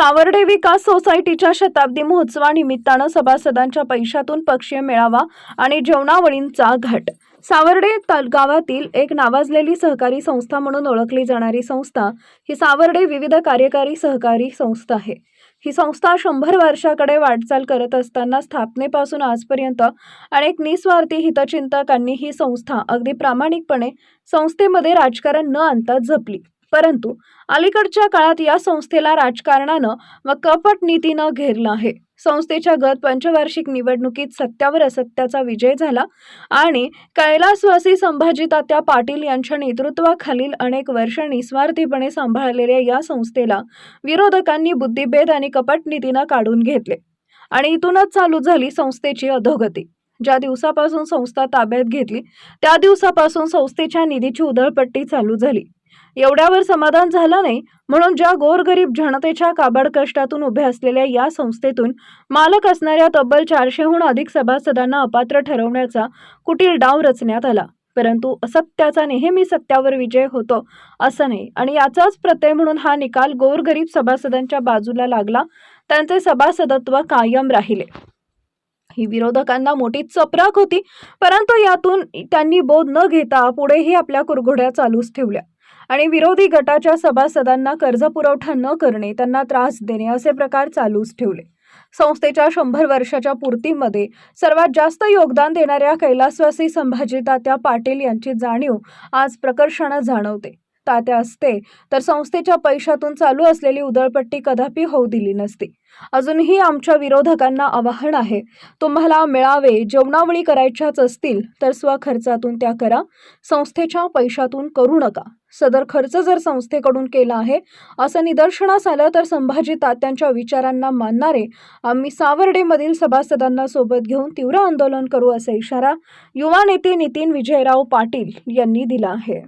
सावर्डे विकास सोसायटीच्या शताब्दी महोत्सवानिमित्तानं सभासदांच्या पैशातून पक्षीय मेळावा आणि जेवणावळींचा घाट. सावर्डे गावातील एक नावाजलेली सहकारी संस्था म्हणून ओळखली जाणारी संस्था ही सावर्डे विविध कार्यकारी सहकारी संस्था आहे. ही संस्था शंभर वर्षाकडे वाटचाल करत असताना स्थापनेपासून आजपर्यंत अनेक निस्वार्थी हितचिंतकांनी ही संस्था अगदी प्रामाणिकपणे संस्थेमध्ये राजकारण न आणता जपली. परंतु अलीकडच्या काळात या संस्थेला राजकारणानं व कपट नीतीनं घेरलं आहे. संस्थेच्या गत पंचवार्षिक निवडणुकीत सत्यावर असत्याचा विजय झाला आणि कैलासवासी संभाजीतात्या पाटील यांच्या नेतृत्वाखालील अनेक वर्ष निस्वार्थीपणे सांभाळलेल्या या संस्थेला विरोधकांनी बुद्धिभेद आणि कपट नीतीनं काढून घेतले आणि इथूनच चालू झाली संस्थेची अधोगती. ज्या दिवसापासून संस्था ताब्यात घेतली त्या दिवसापासून संस्थेच्या निधीची उधळपट्टी चालू झाली. एवढ्यावर समाधान झालं नाही म्हणून ज्या गोरगरीब जनतेच्या काबाड कष्टातून उभ्या असलेल्या या संस्थेतून मालक असणाऱ्या तब्बल चारशेहून अधिक सभासदांना अपात्र ठरवण्याचा कुटील डाव रचण्यात आला. परंतु असत्याचा नेहमी सत्यावर विजय होतो असं नाही. आणि याचाच प्रत्यय म्हणून हा निकाल गोरगरीब सभासदांच्या बाजूला लागला त्यांचे सभासदत्व कायम राहिले. ही विरोधकांना मोठी चपराक होती परंतु यातून त्यांनी बोध न घेता पुढेही आपल्या कुरघोड्या चालूच ठेवल्या. आणि विरोधी गटाच्या सभासदांना कर्ज पुरवठा न करणे त्यांना त्रास देणे असे प्रकार चालूच ठेवले. संस्थेच्या शंभर वर्षाच्या पूर्तीमध्ये सर्वात जास्त योगदान देणाऱ्या कैलासवासी संभाजी तात्या पाटील यांची जाणीव आज प्रकर्षानं जाणवते. तात्या असते तर संस्थेच्या पैशातून चालू असलेली उधळपट्टी कदापि होऊ दिली नसती. अजूनही आमच्या विरोधकांना आवाहन आहे तुम्हाला मेळावे जेवणावळी करायच्याच असतील तर स्वखर्चातून त्या करा संस्थेच्या पैशातून करू नका. सदर खर्च जर संस्थेकडून केला आहे असं निदर्शनास आलं तर संभाजी तात्यांच्या विचारांना मानणारे आम्ही सावर्डेमधील सभासदांना सोबत घेऊन तीव्र आंदोलन करू असा इशारा युवा नेते नितीन विजयराव पाटील यांनी दिला आहे.